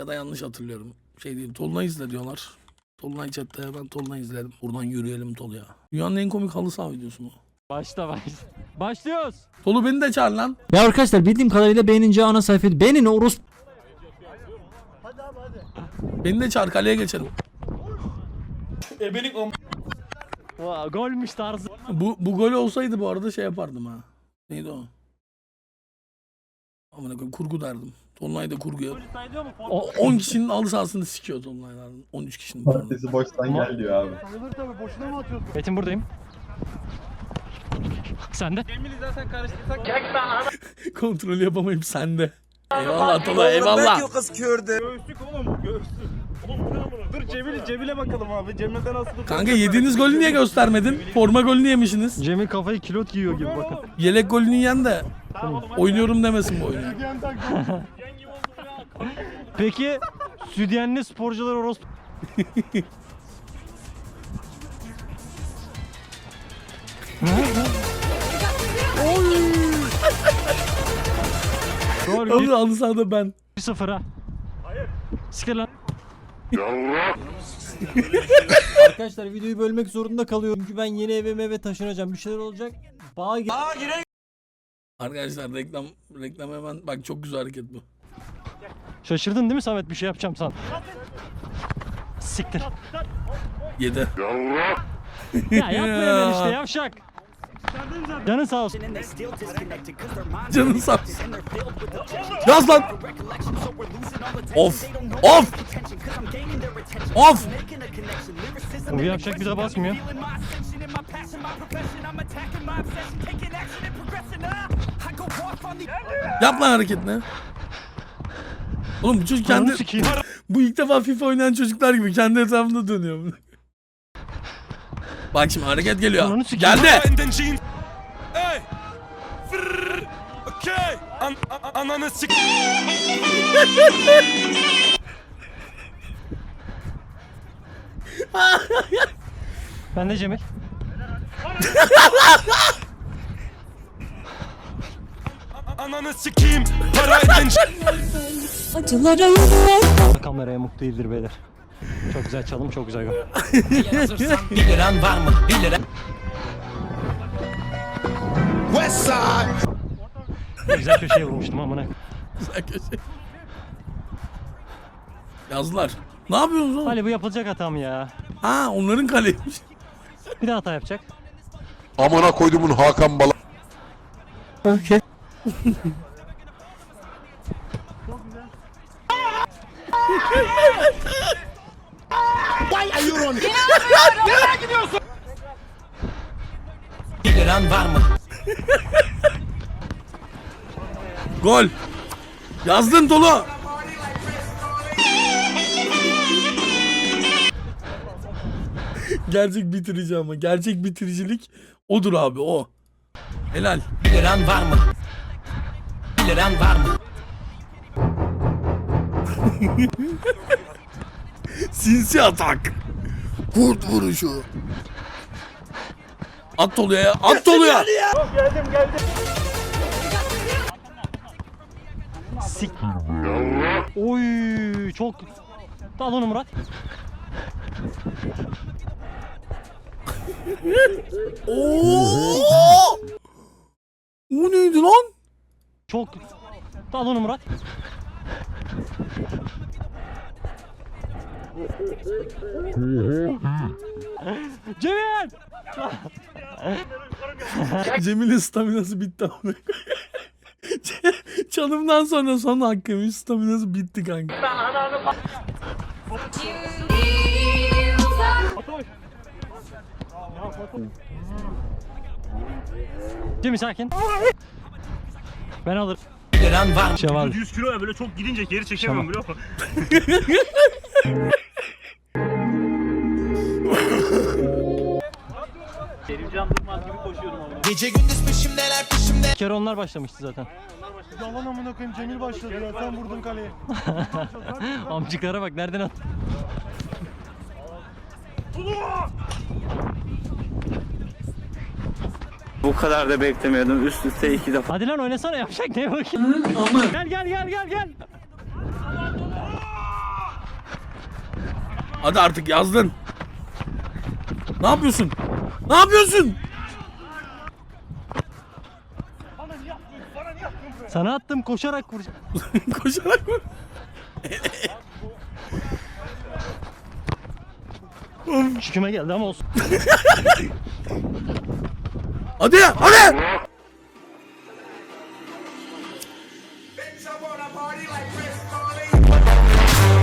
Ya da yanlış hatırlıyorum. Şey değil. Tolunay izle diyorlar. Tolunay chatte ben Tolunay izledim. Buradan yürüyelim Tolu'ya. Dünyanın en komik halı saha videosu mu? Başla başla. Başlıyoruz. Tolu beni de çağır lan. Ya arkadaşlar bildiğim kadarıyla beğenince ana sayfayı beğenin orospu Beni de çağır kaleye geçelim. Vaa, golmüş tarzı. Bu, bu gol olsaydı bu arada şey yapardım ha. Neydi o? Amına koyayım kurgu derdim. Tolunay da kurgu yap. O 10 kişinin halı sahasını sikiyor Tolunay'dan. 13 kişinin. pardon. Sesi boştan gel diyor abi. Metin buradayım. Sen de. Kontrolü yapamayıp sende. Eyvallah Tolunay eyvallah. Dur Cemil, Cemil'e bakalım abi. Cemil'den nasıl Kanka yediğiniz golü niye göstermedin? Forma golünü yemişsiniz. Cemil kafayı kilot giyiyor gibi bakın. Yelek golünü yiyen de oynuyorum demesin bu oyunu. Peki südyenli sporcular orospu. Gol Oğlum halı sahada ben. 1-0 ha. Hayır. Siktir lan. Arkadaşlar videoyu bölmek zorunda kalıyorum. Çünkü ben yeni evime eve taşınacağım. Bir şeyler olacak. Bağa gir. Arkadaşlar reklam reklam hemen bak çok güzel hareket bu. Şaşırdın değil mi Samet bir şey yapacağım san. Siktir. Yedi. Ya yapma hemen işte yavşak. Canın sağ olsun. Canın sağ olsun. Yaz lan. Of. Of. Of. Bu yavşak bize basmıyor. Yap lan hareketini. Oğlum bu çocuk kendi bu ilk defa FIFA oynayan çocuklar gibi kendi etrafında dönüyor. bunu. Bak şimdi hareket geliyor. Geldi. Ananı sik... Ben de Cemil. Ananı sikeyim! Para edince... Acılara yürüyor. Kameraya mutlu değildir beyler. Çok güzel çalım çok güzel gol. Güzel köşeye vurmuştum amına. Güzel köşe. Yazdılar. Ne yapıyorsunuz oğlum? Ali bu yapılacak hatam ya. Ha onların kaleymiş. Bir daha hata yapacak. Amına koydumun Hakan Bala. Gol. Yazdın Tolu. Gerçek bitirici ama. Gerçek bitiricilik odur abi o. Helal. Liran var mı? Liran var mı? Sinsi atak. Kurt vuruşu. At Tolu'ya ya. At Tolu'ya. Sik. Oy çok. Al onu Murat. Oo! O neydi lan? Çok. Al onu Murat. Cemil! Cemil'in staminası bitti ama. Çalımdan sonra son hakkıymış staminası bitti kanka. Cemil sakin. Ben alırım. Liran var? Şeval. 100 kiloya böyle çok gidince geri çekemiyorum biliyor musun? Gece gündüz peşimdeler peşimde. Bir kere onlar başlamıştı zaten. Yalan amına koyayım Cemil başladı ya. Sen vurdun kaleye. Amcıklara bak nereden at? Bu kadar da beklemiyordum. Üst üste iki defa. Hadi lan oynasana yapacak ne bakayım. Gel gel gel gel gel. Hadi artık yazdın. Ne yapıyorsun? Ne yapıyorsun? Sana attım koşarak vur. Koşarak mı? Şüküme geldi ama olsun. Hadi hadi.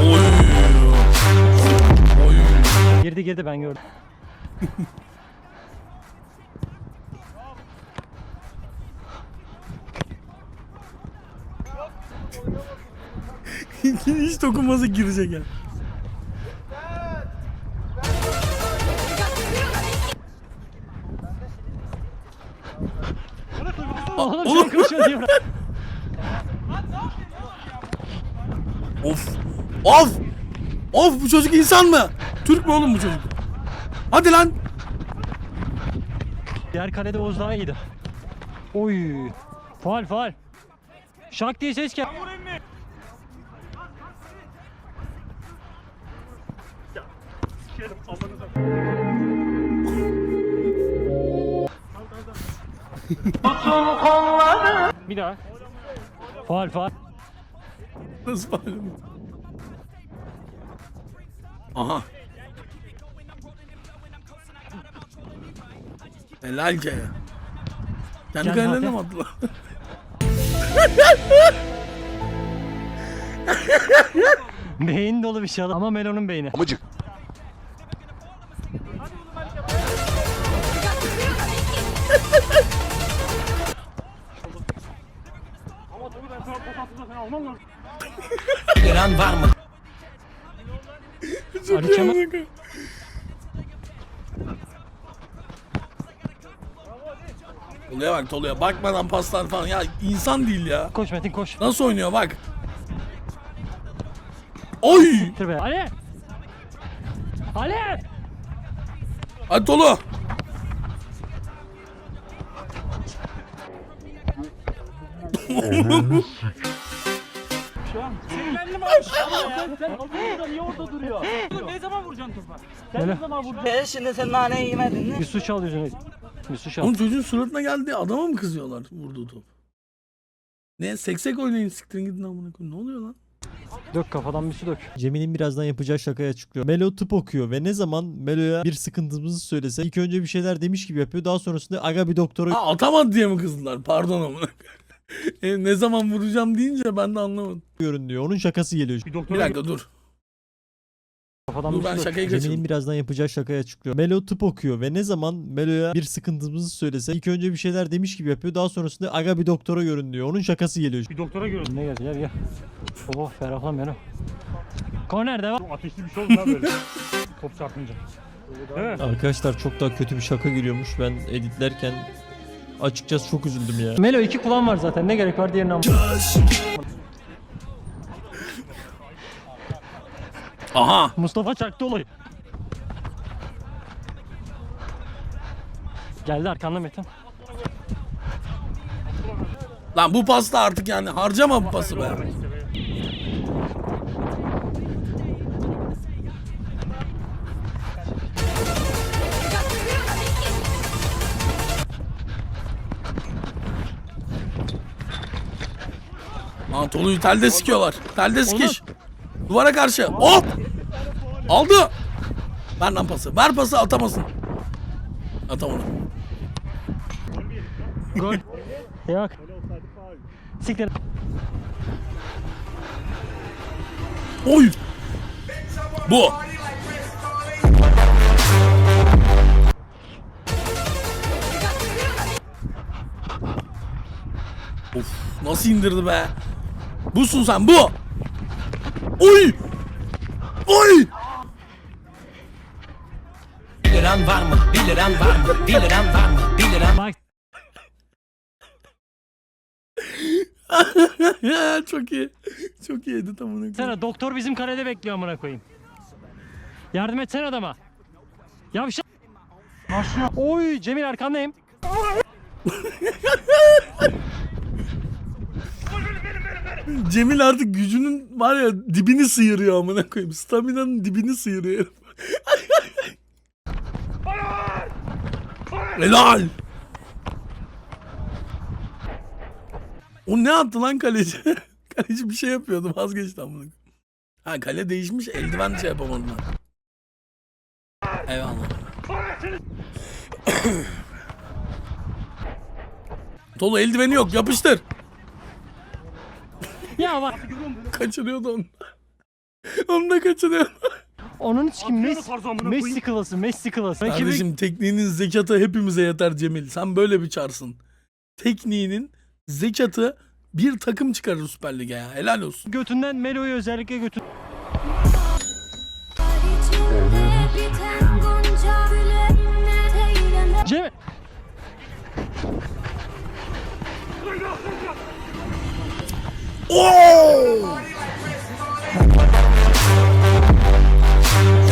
Oy. Oy. Girdi girdi ben gördüm. Hiç dokunması girecek ya. Oğlum sen koşuyor diye bırak. Of. Of. Of bu çocuk insan mı? Türk mü oğlum bu çocuk? Hadi lan. Diğer kalede Oğuz daha iyiydi. Oy. Faal faal. Şak diye ses gel. Bir daha. Faal faal. Nasıl bağırıyor? Aha. Helal ki. Kendi Can kalelerine mi attılar? Beyin dolu bir şey ama Melo'nun beyni. Amıcık. Toluya bak Toluya. Bakmadan paslar falan. Ya insan değil ya. Koş Metin koş. Nasıl oynuyor bak. Oy! Dur be. Ali! Ali! Hadi Tolu. Melo. şimdi sen naneyi yemedin mi? Bir su çal yüzüne. Bir çal. Oğlum çocuğun suratına geldi. Adama mı kızıyorlar vurduğu top? Ne seksek oynayın siktirin gidin amına koyayım. Ne oluyor lan? Dök kafadan bir su dök. Cemil'in birazdan yapacağı şakayı açıklıyor. Melo tıp okuyor ve ne zaman Melo'ya bir sıkıntımızı söylese ilk önce bir şeyler demiş gibi yapıyor. Daha sonrasında aga bir doktora Ha atamadı diye mi kızdılar? Pardon amına koyayım. E, ne zaman vuracağım deyince ben de anlamadım. görün diyor. Onun şakası geliyor. Bir dakika dur. Kafadan Dur bir ben şakayı kaçırdım. birazdan yapacağı şakayı açıklıyor. Melo tıp okuyor ve ne zaman Melo'ya bir sıkıntımızı söylese ilk önce bir şeyler demiş gibi yapıyor. Daha sonrasında aga bir doktora görün diyor. Onun şakası geliyor. Bir doktora görün. Ne gel gel gel. Oh ferahla Melo. Korner devam. Ateşli bir şey oldu lan böyle. Top çarpınca. Evet. Arkadaşlar çok daha kötü bir şaka geliyormuş. Ben editlerken açıkçası çok üzüldüm ya. Melo iki kulağın var zaten. Ne gerek var diğerine ama. Aha. Mustafa çaktı olayı. Geldi arkanda Metin. Lan bu pasta artık yani harcama bu pası be. Lan Tolu'yu telde sikiyorlar. Telde sikiş. Duvara karşı. Hop! Aldı. Ver lan pası. Ver pası atamasın. Atamadı. Gol. Yok. Siktir. Oy! Bu. Of nasıl indirdi be? Busun sen bu. Oy! Oy! Var mı? 1 liran var mı? 1 liran var mı? 1 liran Bak Çok iyi. Çok iyiydi tam onu. sana doktor bizim karede bekliyor amına koyayım. Yardım etsene adama. Yavşak. Oy Cemil arkandayım. Cemil artık gücünün var ya dibini sıyırıyor amına koyayım. Stamina'nın dibini sıyırıyor herif. Helal. O ne attı lan kaleci? kaleci bir şey yapıyordu vazgeçti amına. Ha kale değişmiş eldiven şey yapamadılar. Eyvallah. Tolu eldiveni yok yapıştır. Ya bak Kaçırıyordu onu. onu da kaçırıyor. Onun için Messi, Messi klası Messi klası. Kardeşim tekniğinin zekatı hepimize yeter Cemil. Sen böyle bir çarsın. Tekniğinin zekatı bir takım çıkarır Süper Lig'e ya. Helal olsun. götünden Melo'yu özellikle götün. biten gonca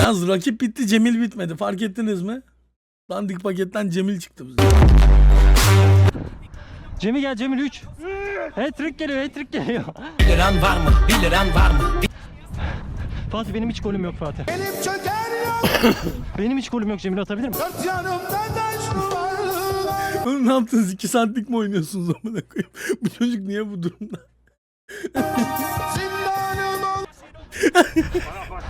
Yalnız rakip bitti Cemil bitmedi. Fark ettiniz mi? Dandik paketten Cemil çıktı bize. Cemil gel Cemil 3. Hat-trick geliyor hat-trick geliyor. 1 liran var mı? 1 liran var mı? Fatih benim hiç golüm yok Fatih. benim hiç golüm yok Cemil atabilir mi? Oğlum ne yaptınız? 2 saatlik mi oynuyorsunuz amına koyayım? Bu çocuk niye bu durumda?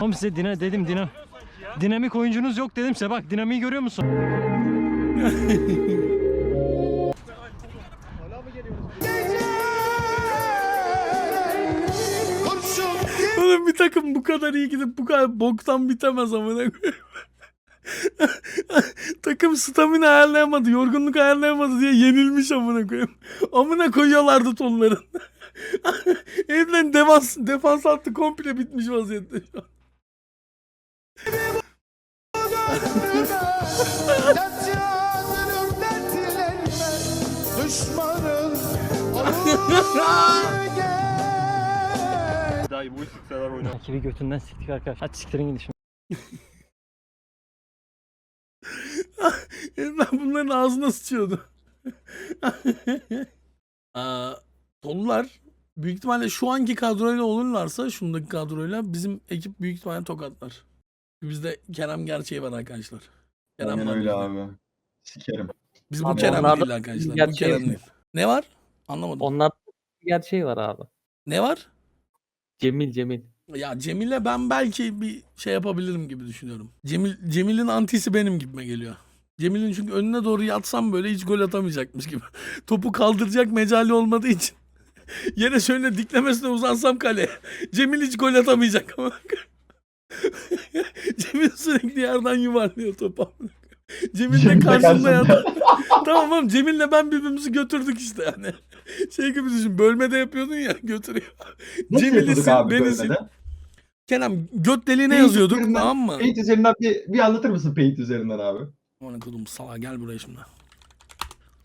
Oğlum size dina dedim dina. Dinamik oyuncunuz yok dedim size bak dinamiği görüyor musun? Oğlum bir takım bu kadar iyi gidip bu kadar boktan bitemez koyayım. takım stamina ayarlayamadı, yorgunluk ayarlayamadı diye yenilmiş amına koyayım. Amına koyuyorlardı tonların. Heriflerin defans, defans hattı komple bitmiş vaziyette şu an. Dayı bu kadar oynar. Rakibi götünden siktik arkadaşlar. Hadi siktirin gidin şimdi. Herifler bunların ağzına sıçıyordu. Aa, Tolular büyük ihtimalle şu anki kadroyla olurlarsa şundaki kadroyla bizim ekip büyük ihtimalle tokatlar. Bizde Kerem gerçeği var arkadaşlar. Kerem Aynen var öyle bizde. abi. Sikerim. Biz bu Abi Kerem onlarda değil arkadaşlar. Bu gerçeği Kerem değil. Ne var? Anlamadım. Onlar gerçeği var abi. Ne var? Cemil Cemil. Ya Cemil'le ben belki bir şey yapabilirim gibi düşünüyorum. Cemil Cemil'in antisi benim gibime geliyor. Cemil'in çünkü önüne doğru yatsam böyle hiç gol atamayacakmış gibi. Topu kaldıracak mecali olmadığı için. Yine şöyle diklemesine uzansam kaleye. Cemil hiç gol atamayacak ama. Cemil sürekli yerden yuvarlıyor topu. Cemil de Cemil de karşımda yatar. tamam oğlum Cemil'le ben birbirimizi götürdük işte yani. Şey gibi düşün bölmede yapıyordun ya götürüyor. Beni böyle sil. de? Kerem göt deliğine Paint yazıyorduk tamam mı? Paint üzerinden bir, bir anlatır mısın Paint üzerinden abi? Aman kodum sala gel buraya şimdi.